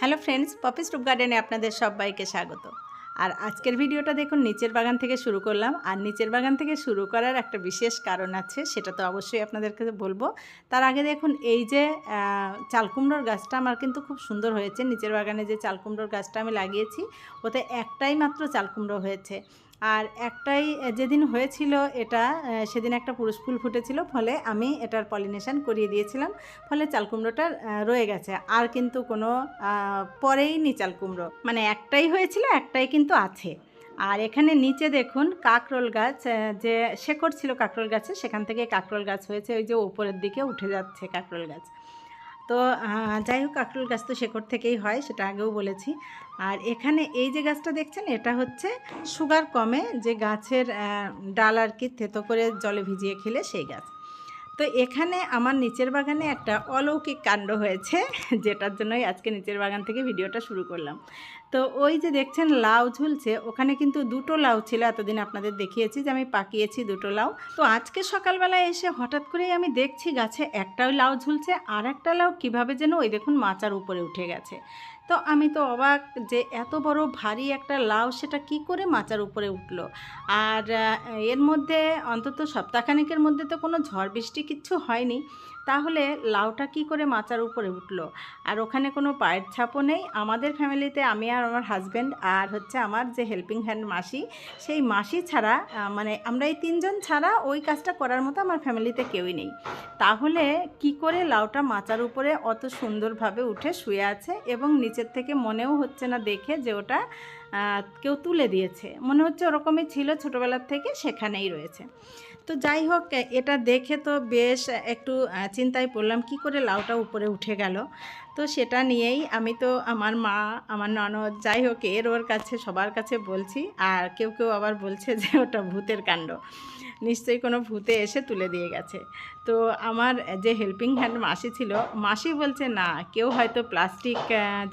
Hello friends, Poppy's রুপ গার্ডেনে আপনাদের সবাইকে স্বাগত। আর আজকের ভিডিওটা দেখুন, নিচের বাগান থেকে শুরু করলাম। আর নিচের বাগান থেকে শুরু করার একটা বিশেষ কারণ আছে, সেটা তো অবশ্যই আপনাদেরকে বলব। তার আগে দেখুন, এই যে চালকুমড়োর গাছটা আমার কিন্তু খুব সুন্দর হয়েছে। নিচের বাগানে যে চালকুমড়োর গাছটা আমি লাগিয়েছি, ওতে একটাই মাত্র চালকুমড়ো হয়েছে। আর একটাই যেদিন হয়েছিল এটা সেদিন একটা পুরুষ ফুল ফুটেছিল, ফলে আমি এটার পলিনেশন করিয়ে দিয়েছিলাম, ফলে চাল কুমড়োটা রয়ে গেছে। আর কিন্তু কোনো পরেই নি চাল কুমড়ো। মানে একটাই হয়েছিল, একটাই কিন্তু আছে। আর এখানে নিচে দেখুন কাকরোল গাছ যে শেকড় ছিল কাকরোল গাছে, সেখান থেকে কাকরোল গাছ হয়েছে, ওই যে ওপরের দিকে উঠে যাচ্ছে কাকরোল গাছ। তো যাই হোক কাঁকরুল গাছ তো শেকড় থেকেই হয়, সেটা আগেও বলেছি। আর এখানে এই যে গাছটা দেখছেন, এটা হচ্ছে সুগার কমে যে গাছের ডাল আর কি থেতো করে জলে ভিজিয়ে খেলে সেই গাছ। তো এখানে আমার নিচের বাগানে একটা অলৌকিক কাণ্ড হয়েছে, যেটার জন্যই আজকে নিচের বাগান থেকে ভিডিওটা শুরু করলাম। তো ওই যে দেখছেন লাউ ঝুলছে, ওখানে কিন্তু দুটো লাউ ছিল, এতদিন আপনাদের দেখিয়েছি যে আমি পাকিয়েছি দুটো লাউ। তো আজকে সকালবেলায় এসে হঠাৎ করেই আমি দেখছি গাছে একটাও লাউ ঝুলছে আর একটা লাউ কীভাবে যেন ওই দেখুন মাচার উপরে উঠে গেছে। তো আমি তো অবাক যে এত বড় ভারী একটা লাউ সেটা কি করে মাচার উপরে উঠল? আর এর মধ্যে অন্তত সপ্তাহখানেকের মধ্যে তো কোনো ঝড় বৃষ্টি কিচ্ছু হয়নি। তাহলে লাউটা কি করে মাচার উপরে উঠল? আর ওখানে কোনো পায়ের ছাপও নেই। আমাদের ফ্যামিলিতে আমি আর আমার হাজব্যান্ড আর হচ্ছে আমার যে হেল্পিং হ্যান্ড মাসি, সেই মাসি ছাড়া মানে আমরা এই তিনজন ছাড়া ওই কাজটা করার মতো আমার ফ্যামিলিতে কেউই নেই। তাহলে কি করে লাউটা মাচার উপরে অত সুন্দরভাবে উঠে শুয়ে আছে এবং নিচের থেকে মনেও হচ্ছে না দেখে যে ওটা কেউ তুলে দিয়েছে। মনে হচ্ছে ওরকমই ছিল ছোটোবেলার থেকে সেখানেই রয়েছে। তো যাই হোক এটা দেখে তো বেশ একটু চিন্তায় পড়লাম, কি করে লাউটা উপরে উঠে গেল? তো সেটা নিয়েই আমি তো আমার মা, আমার ননদ, যাই হোক, এর ওর কাছে, সবার কাছে বলছি, আর কেউ কেউ আবার বলছে যে ওটা ভূতের কাণ্ড। নিশ্চয়ই কোনো ভূতে এসে তুলে দিয়ে গেছে। তো আমার যে হেল্পিং হ্যান্ড মাসি ছিল, মাসি বলছে, না, কেউ হয়তো প্লাস্টিক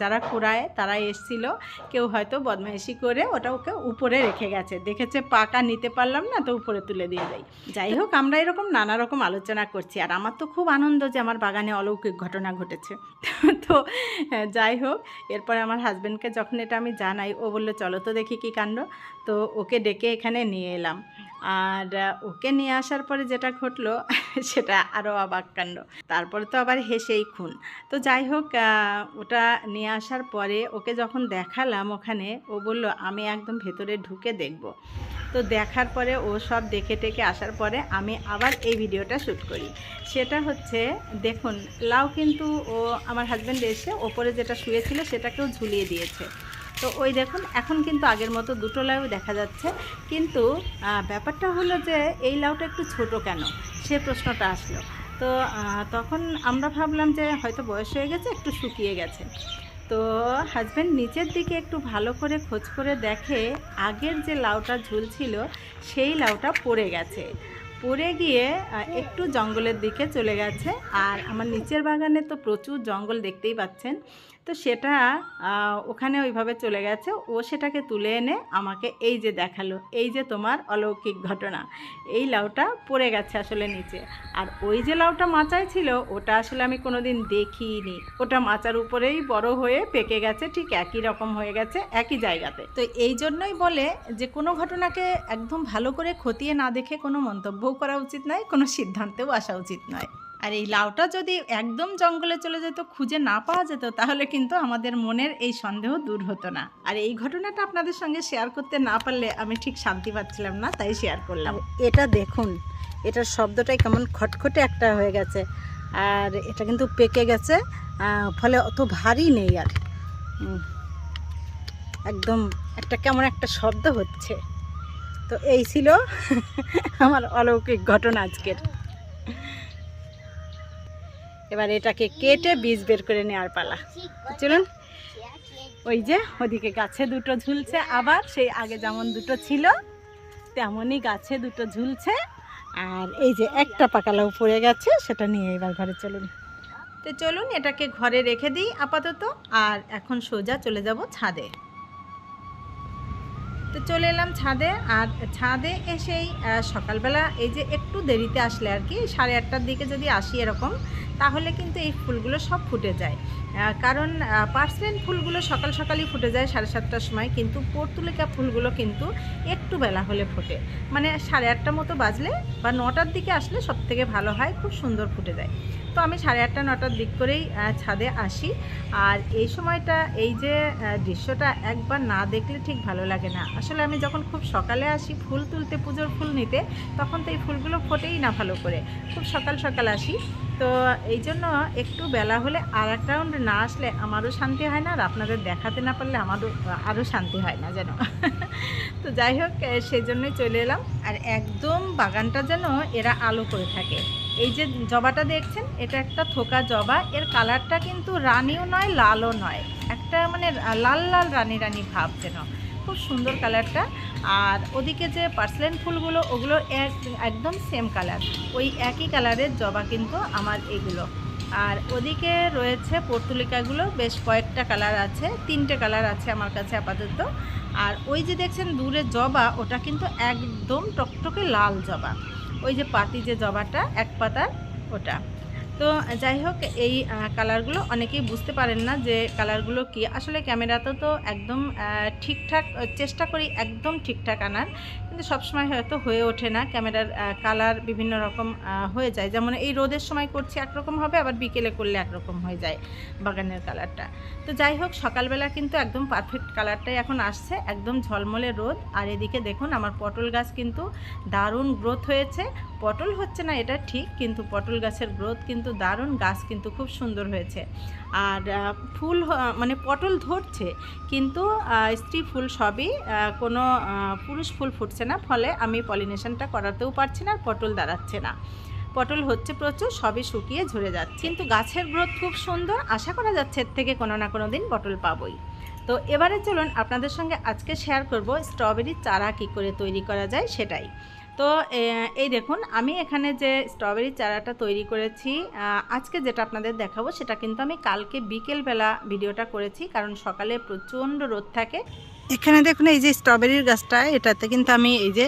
যারা কুড়ায় তারা এসছিল। কেউ হয়তো বদমাইশি করে ওটা ওকে উপরে রেখে গেছে। দেখেছে পাকা, নিতে পারলাম না, তো উপরে তুলে দিয়ে যাই যাই হোক, আমরা এরকম নানা রকম আলোচনা করছি। আর আমার তো খুব আনন্দ যে আমার বাগানে অলৌকিক ঘটনা ঘটেছে। তো, যাই হোক, এরপরে আমার হাজব্যান্ডকে যখন এটা আমি জানাই, ও বলল, চলো তো দেখি কী কাণ্ড। তো ওকে ডেকে এখানে নিয়ে এলাম। আর ওকে নিয়ে আসার পরে যেটা ঘটলো, সেটা আরও অবাক কাণ্ড। তারপরে তো আবার হেসেই খুন। তো যাই হোক ওটা নিয়ে আসার পরে ওকে যখন দেখালাম ওখানে, ও বলল, আমি একদম ভেতরে ঢুকে দেখব। তো দেখার পরে ও সব দেখে টেকে আসার পরে আমি আবার এই ভিডিওটা শ্যুট করি। সেটা হচ্ছে, দেখুন, লাউ কিন্তু ও, আমার হাজব্যান্ড এসে ওপরে যেটা শুয়েছিল সেটাকেও ঝুলিয়ে দিয়েছে। তো ওই দেখুন, এখন কিন্তু আগের মতো দুটো লাউ দেখা যাচ্ছে। কিন্তু ব্যাপারটা হলো যে এই লাউটা একটু ছোট কেন? সে প্রশ্নটা আসলো। তো তখন আমরা ভাবলাম যে হয়তো বয়স হয়ে গেছে, একটু শুকিয়ে গেছে। তো হাজব্যান্ড নিচের দিকে একটু ভালো করে খোঁজ করে দেখে আগের যে লাউটা ঝুলছিল, সেই লাউটা পড়ে গেছে। পড়ে গিয়ে একটু জঙ্গলের দিকে চলে গেছে। আর আমার নিচের বাগানে তো প্রচুর জঙ্গল দেখতেই পাচ্ছেন। তো সেটা ওখানে ওইভাবে চলে গেছে। ও সেটাকে তুলে এনে আমাকে এই যে দেখাল, এই যে তোমার অলৌকিক ঘটনা। এই লাউটা পড়ে গেছে আসলে নিচে। আর ওই যে লাউটা মাচায় ছিল, ওটা আসলে আমি কোনোদিন দেখিনি। ওটা মাচার উপরেই বড় হয়ে পেকে গেছে, ঠিক একই রকম হয়ে গেছে, একই জায়গাতে। তো এই জন্যই বলে যে, কোনো ঘটনাকে একদম ভালো করে খতিয়ে না দেখে কোনো মন্তব্যও করা উচিত নয়, কোনো সিদ্ধান্তেও আসা উচিত নয়। আর এই লাউটা যদি একদম জঙ্গলে চলে যেত, খুঁজে না পাওয়া যেত, তাহলে কিন্তু আমাদের মনের এই সন্দেহ দূর হতো না। আর এই ঘটনাটা আপনাদের সঙ্গে শেয়ার করতে না পারলে আমি ঠিক শান্তি পাচ্ছিলাম না, তাই শেয়ার করলাম। এটা দেখুন, এটার শব্দটাই কেমন খটখটে একটা হয়ে গেছে, আর এটা কিন্তু পেকে গেছে ফলে অত ভারী নেই আর। একদম একটা কেমন একটা শব্দ হচ্ছে। তো এই ছিল আমার অলৌকিক ঘটনা আজকের। এবার এটাকে কেটে বীজ বের করে নেওয়ার পালা। চলুন, ওই যে ওদিকে গাছে দুটো ঝুলছে, আবার সেই আগে যেমন দুটো ছিল, তেমনই গাছে দুটো ঝুলছে। আর এই যে একটা পাকালাও পড়ে গেছে, সেটা নিয়ে এবার ঘরে চলুন। তো চলুন, এটাকে ঘরে রেখে দিই আপাতত, আর এখন সোজা চলে যাব ছাদে। তো চলে এলাম ছাদে, আর ছাদে এসেই সকালবেলা এই যে একটু দেরিতে আসলে আর কি, সাড়ে আটটার দিকে যদি আসি এরকম, তাহলে কিন্তু এই ফুলগুলো সব ফুটে যায়। কারণ পার্সেন্ট ফুলগুলো সকাল সকালই ফুটে যায় সাড়ে সাতটার সময়, কিন্তু পর্তুলিকা ফুলগুলো কিন্তু একটু বেলা হলে ফোটে। মানে সাড়ে আটটা মতো বাজলে বা নটার দিকে আসলে সব থেকে ভালো হয়, খুব সুন্দর ফুটে যায়। তো আমি সাড়ে আটটা, নটার দিক করেই ছাদে আসি। আর এই সময়টা, এই যে দৃশ্যটা একবার না দেখলে ঠিক ভালো লাগে না। আসলে আমি যখন খুব সকালে আসি ফুল তুলতে, পুজোর ফুল নিতে, তখন তো এই ফুলগুলো ফোটেই না ভালো করে। খুব সকাল সকাল আসি। তো এই জন্য একটু বেলা হলে আর এক রাউন্ড না আসলে আমারও শান্তি হয় না, আর আপনাদের দেখাতে না পারলে আমারও আরও শান্তি হয় না যেন। তো যাই হোক সেই জন্যই চলে এলাম। আর একদম বাগানটা যেন এরা আলো করে থাকে। এই যে জবাটা দেখছেন, এটা একটা থোকা জবা। এর কালারটা কিন্তু রানিও নয়, লালও নয়। একটা মানে লাল লাল রানি রানি ভাব যেন। খুব সুন্দর কালারটা। আর ওদিকে যে পার্সলেন ফুলগুলো, ওগুলো এক, একদম সেম কালার। ওই একই কালারের জবা কিন্তু আমার এগুলো। আর ওদিকে রয়েছে পর্তুলিকাগুলো, বেশ কয়েকটা কালার আছে, তিনটে কালার আছে আমার কাছে আপাতত। আর ওই যে দেখছেন, দূরে জবা, ওটা কিন্তু একদম টকটকে লাল জবা। ওই যে পাতি যে জবাটা, এক পাতার ওটা। তো যাই হোক, এই কালারগুলো অনেকেই বুঝতে পারেন না যে কালারগুলো কি। আসলে ক্যামেরাতে তো একদম ঠিকঠাক, চেষ্টা করি একদম ঠিকঠাক আনার। কিন্তু সবসময় হয়তো হয়ে ওঠে না। ক্যামেরার কালার বিভিন্ন রকম হয়ে যায়। যেমন এই রোদের সময় করছি একরকম হবে, আবার বিকেলে করলে একরকম হয়ে যায় বাগানের কালারটা। তো যাই হোক, সকালবেলা কিন্তু একদম পারফেক্ট কালারটাই এখন আসছে। একদম ঝলমলে রোদ। আর এদিকে দেখুন, আমার পটল গাছ কিন্তু দারুণ গ্রোথ হয়েছে। পটল হচ্ছে না, এটা ঠিক, কিন্তু পটল গাছের গ্রোথ কিন্তু দারুণ। গাছ কিন্তু খুব সুন্দর হয়েছে। আর ফুল মানে পটল ধরছে, কিন্তু স্ত্রী ফুল সবই কোনো পুরুষ ফুল ফুটছে না, ফলে আমি পলিনেশনটা করাতেও পারছি না পটল দাঁড়াচ্ছে না। পটল হচ্ছে প্রচুর, সবই শুকিয়ে ঝরে যাচ্ছে। কিন্তু গাছের গ্রোথ খুব সুন্দর, আশা করা যাচ্ছে এর থেকে কোনো না কোনো দিন পটল পাবই। তো এবারে চলুন আপনাদের সঙ্গে আজকে শেয়ার করব স্ট্রবেরির চারা কি করে তৈরি করা যায় সেটাই। তো এই দেখুন, আমি এখানে যে স্ট্রবেরির চারাটা তৈরি করেছি আজকে যেটা আপনাদের দেখাবো সেটা কিন্তু আমি কালকে বিকেলবেলা ভিডিওটা করেছি, কারণ সকালে প্রচণ্ড রোদ থাকে। এখানে দেখুন, এই যে স্ট্রবেরির গাছটা, এটাতে কিন্তু আমি এই যে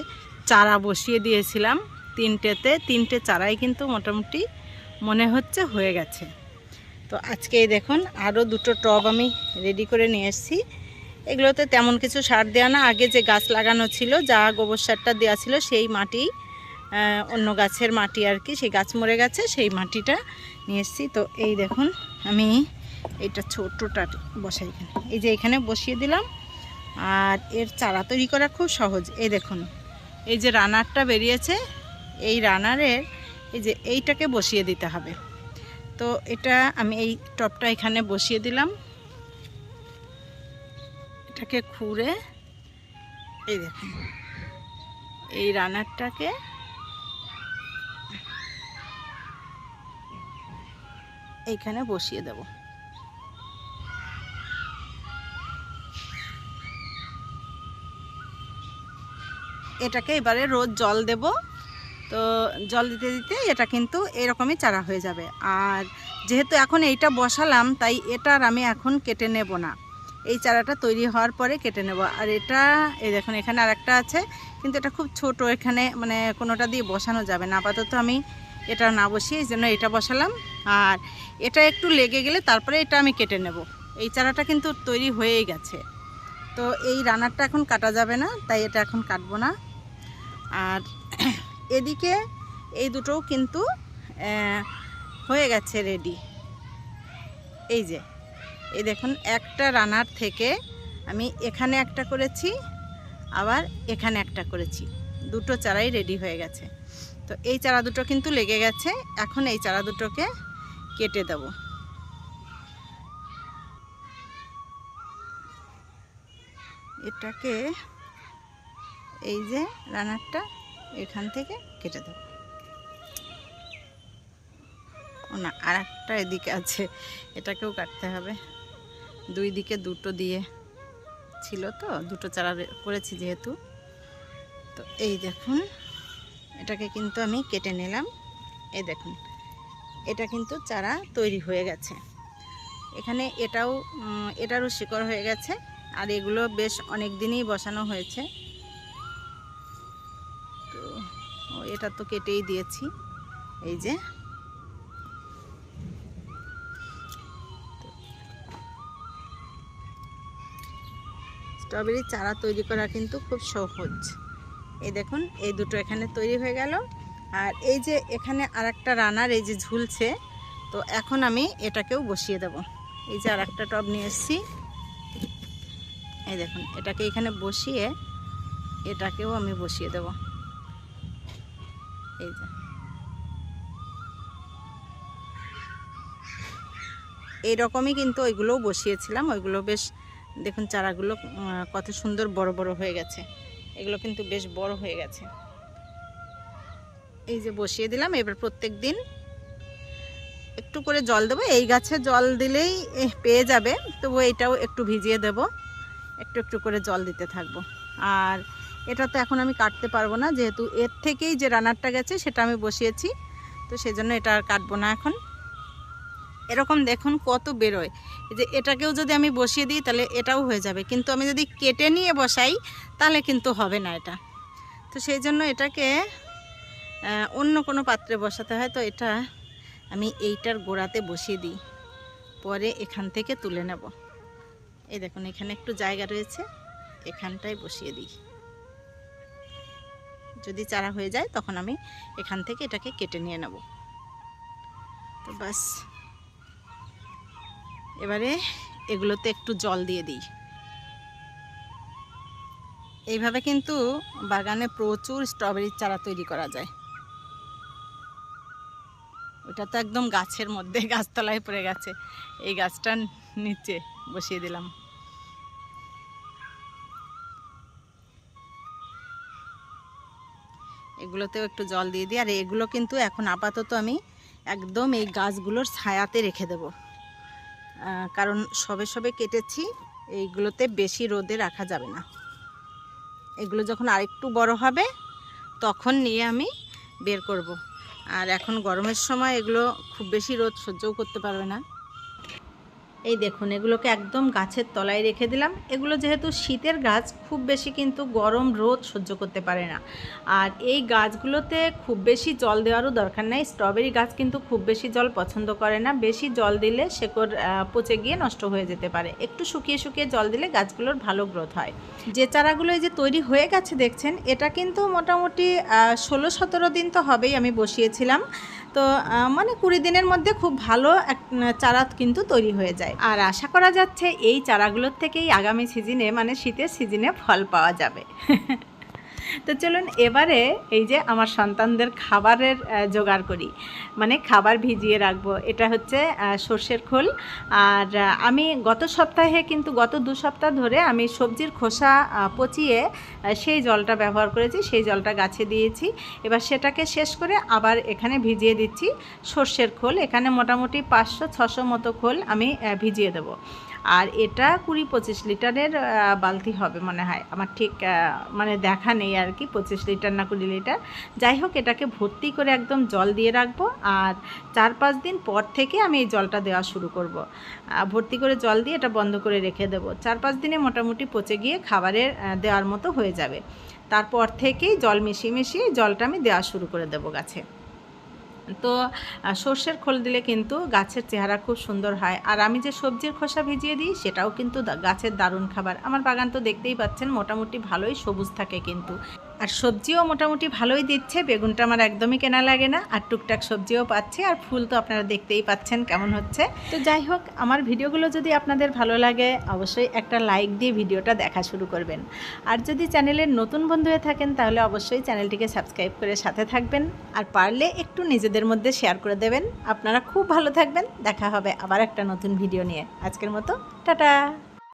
চারা বসিয়ে দিয়েছিলাম। তিনটেতে, তিনটে চারাই কিন্তু মোটামুটি মনে হচ্ছে হয়ে গেছে। তো আজকে দেখুন আরও দুটো টব আমি রেডি করে নিয়ে এসেছি। এগুলোতে তেমন কিছু সার দেওয়া না। আগে যে গাছ লাগানো ছিল, যা গোবর সারটা দেওয়া ছিল, সেই মাটি অন্য গাছের মাটি আর কি, সেই গাছ মরে গেছে, সেই মাটিটা নিয়ে এসেছি। তো এই দেখুন, আমি এইটা ছোটোটা বসাই এই যে এখানে বসিয়ে দিলাম। আর এর চারা তৈরি করা খুব সহজ। এই দেখুন, এই যে রানারটা বেরিয়েছে, এই রানারের এই যে এইটাকে বসিয়ে দিতে হবে। তো এটা আমি এই টপটা এখানে বসিয়ে দিলাম। এটাকে খুঁড়ে, এই দেখুন, এই রানারটাকে এইখানে বসিয়ে দেব। এটাকে এবারে রোজ জল দেব। তো জল দিতে দিতে এটা কিন্তু এরকমই চারা হয়ে যাবে। আর যেহেতু এখন এইটা বসালাম, তাই এটার আমি এখন কেটে নেব না। এই চারাটা তৈরি হওয়ার পরে কেটে নেব। আর এটা, এই দেখুন, এখানে আরেকটা আছে, কিন্তু এটা খুব ছোট, এখানে মানে কোনোটা দিয়ে বসানো যাবে না। আপাতত আমি এটা না বসিয়ে এই জন্য এটা বসালাম। আর এটা একটু লেগে গেলে তারপরে এটা আমি কেটে নেব। এই চারাটা কিন্তু তৈরি হয়েই গেছে। তো এই রানারটা এখন কাটা যাবে না, তাই এটা এখন কাটবো না। আর এদিকে এই দুটোও কিন্তু হয়ে গেছে রেডি এই যে, এই দেখুন, একটা রানার থেকে আমি এখানে একটা করেছি, আবার এখানে একটা করেছি। দুটো চারাই রেডি হয়ে গেছে। তো এই চারা দুটো কিন্তু লেগে গেছে, এখন এই চারা দুটোকে কেটে দেব। এটাকে এই যে রানারটা এখান থেকে কেটে দেব। না আর একটা এদিকে আছে, এটাকেও কাটতে হবে। দুই দিকে দুটো দিয়ে ছিল তো, দুটো চারা করেছি যেহেতু। তো এই দেখুন, এটাকে কিন্তু আমি কেটে নিলাম। এই দেখুন, এটা কিন্তু চারা তৈরি হয়ে গেছে। এখানে এটাও এটারও শিকড় হয়ে গেছে। আর এগুলো বেশ অনেক দিনই বসানো হয়েছে। এটা তো কেটেই দিয়েছি। এই যে। স্ট্রবেরি চারা তৈরি করা কিন্তু খুব সহজ। এই দেখুন, এই দুটো এখানে তৈরি হয়ে গেল। আর এই যে এখানে আর একটা রানার, এই যে ঝুলছে, তো এখন আমি এটাকেও বসিয়ে দেব। এই যে আর একটা টব নিয়ে এসেছি। এই দেখুন, এটাকে এখানে বসিয়ে এটাকেও আমি বসিয়ে দেবো। এই যে। এইরকমই কিন্তু ওইগুলোও বসিয়েছিলাম, ওইগুলো বেশ, দেখুন চারাগুলো কত সুন্দর বড় বড় হয়ে গেছে। এগুলো কিন্তু বেশ বড় হয়ে গেছে। এই যে বসিয়ে দিলাম, এবার প্রত্যেক দিন একটু করে জল দেবো। এই গাছে জল দিলেই পেয়ে যাবে। তবু এইটাও একটু ভিজিয়ে দেব। একটু একটু করে জল দিতে থাকব। আর এটা তো এখন আমি কাটতে পারব না, যেহেতু এর থেকেই যে রানারটা গেছে সেটা আমি বসিয়েছি, তো সেজন্য এটা আর কাটবো না এখন। এরকম দেখুন কত বেরোয়। যে এটাকেও যদি আমি বসিয়ে দিই তাহলে এটাও হয়ে যাবে, কিন্তু আমি যদি কেটে নিয়ে বসাই তাহলে কিন্তু হবে না এটা। তো সেই জন্য এটাকে অন্য কোনো পাত্রে বসাতে হয়, তো এটা আমি এইটার গোড়াতে বসিয়ে দিই। পরে এখান থেকে তুলে নেব। এই দেখুন এখানে একটু জায়গা রয়েছে, এখানটায় বসিয়ে দিই। যদি চারা হয়ে যায়, তখন আমি এখান থেকে এটাকে কেটে নিয়ে নেব। তো বাস এবারে এগুলোতে একটু জল দিয়ে দিই। এইভাবে কিন্তু বাগানে প্রচুর স্ট্রবেরির চারা তৈরি করা যায়। ওটা তো একদম গাছের মধ্যে, গাছতলায় পড়ে গেছে। এই গাছটার নিচে বসিয়ে দিলাম। এগুলোতেও একটু জল দিয়ে দিই। আর এগুলো কিন্তু এখন আপাতত আমি একদম এই গাছগুলোর ছায়াতে রেখে দেবো। কারণ সবে সবে কেটেছি, এইগুলোতে বেশি রোদে রাখা যাবে না। এগুলো যখন আরেকটু বড় হবে, তখন নিয়ে আমি বের করব। আর এখন গরমের সময় এগুলো খুব বেশি রোদ সহ্যও করতে পারবে না। এই দেখুন, এগুলোকে একদম গাছের তলায় রেখে দিলাম। এগুলো যেহেতু শীতের গাছ, খুব বেশি কিন্তু গরম রোদ সহ্য করতে পারে না। আর এই গাছগুলোতে খুব বেশি জল দেওয়ারও দরকার নেই। স্ট্রবেরি গাছ কিন্তু খুব বেশি জল পছন্দ করে না। বেশি জল দিলে শেকড় পচে গিয়ে নষ্ট হয়ে যেতে পারে। একটু শুকিয়ে শুকিয়ে জল দিলে গাছগুলোর ভালো গ্রোথ হয়। যে চারাগুলো এই যে তৈরি হয়ে গেছে দেখছেন, এটা কিন্তু মোটামুটি ষোলো সতেরো দিন তো হবেই আমি বসিয়েছিলাম। তো মানে কুড়ি দিনের মধ্যে খুব ভালো এক চারা কিন্তু তৈরি হয়ে যায়। আর আশা করা যাচ্ছে এই চারাগুলোর থেকেই আগামী সিজনে মানে শীতের সিজনে ফল পাওয়া যাবে। তো চলুন এবারে এই যে আমার সন্তানদের খাবারের জোগাড় করি। মানে খাবার ভিজিয়ে রাখব। এটা হচ্ছে সর্ষের খোল। আর আমি গত সপ্তাহে কিন্তু গত দু সপ্তাহ ধরে আমি সবজির খোসা পচিয়ে সেই জলটা ব্যবহার করেছি, সেই জলটা গাছে দিয়েছি। এবার সেটাকে শেষ করে আবার এখানে ভিজিয়ে দিচ্ছি সর্ষের খোল। এখানে মোটামুটি পাঁচশো, ছশো মতো খোল আমি ভিজিয়ে দেবো। আর এটা কুড়ি পঁচিশ লিটারের বালতি হবে মনে হয়। আমার ঠিক মানে দেখা নেই আর কি, পঁচিশ লিটার না কুড়ি লিটার। যাই হোক, এটাকে ভর্তি করে একদম জল দিয়ে রাখব আর চার পাঁচ দিন পর থেকে আমি এই জলটা দেওয়া শুরু করব। ভর্তি করে জল দিয়ে এটা বন্ধ করে রেখে দেবো। চার পাঁচ দিনে মোটামুটি পচে গিয়ে খাবারের দেওয়ার মতো হয়ে যাবে। তারপর থেকেই জল মিশিয়ে মিশিয়ে জলটা আমি দেওয়া শুরু করে দেবো গাছে। তো সর্ষের খোল দিলে কিন্তু গাছের চেহারা খুব সুন্দর হয়। আর আমি যে সবজির খোসা ভিজিয়ে দিই, সেটাও কিন্তু গাছের দারুণ খাবার। আমার বাগান তো দেখতেই পাচ্ছেন, মোটামুটি ভালোই সবুজ থাকে কিন্তু। আর সবজিও মোটামুটি ভালোই দিচ্ছে, বেগুনটা আমার একদমই কেনা লাগে না। আর টুকটাক সবজিও পাচ্ছে, আর ফুল তো আপনারা দেখতেই পাচ্ছেন কেমন হচ্ছে। তো যাই হোক, আমার ভিডিওগুলো যদি আপনাদের ভালো লাগে, অবশ্যই একটা লাইক দিয়ে ভিডিওটা দেখা শুরু করবেন। আর যদি চ্যানেলের নতুন বন্ধু হয়ে থাকেন, তাহলে অবশ্যই চ্যানেলটিকে সাবস্ক্রাইব করে সাথে থাকবেন। আর পারলে একটু নিজেদের মধ্যে শেয়ার করে দেবেন। আপনারা খুব ভালো থাকবেন। দেখা হবে আবার একটা নতুন ভিডিও নিয়ে। আজকের মতো, টাটা!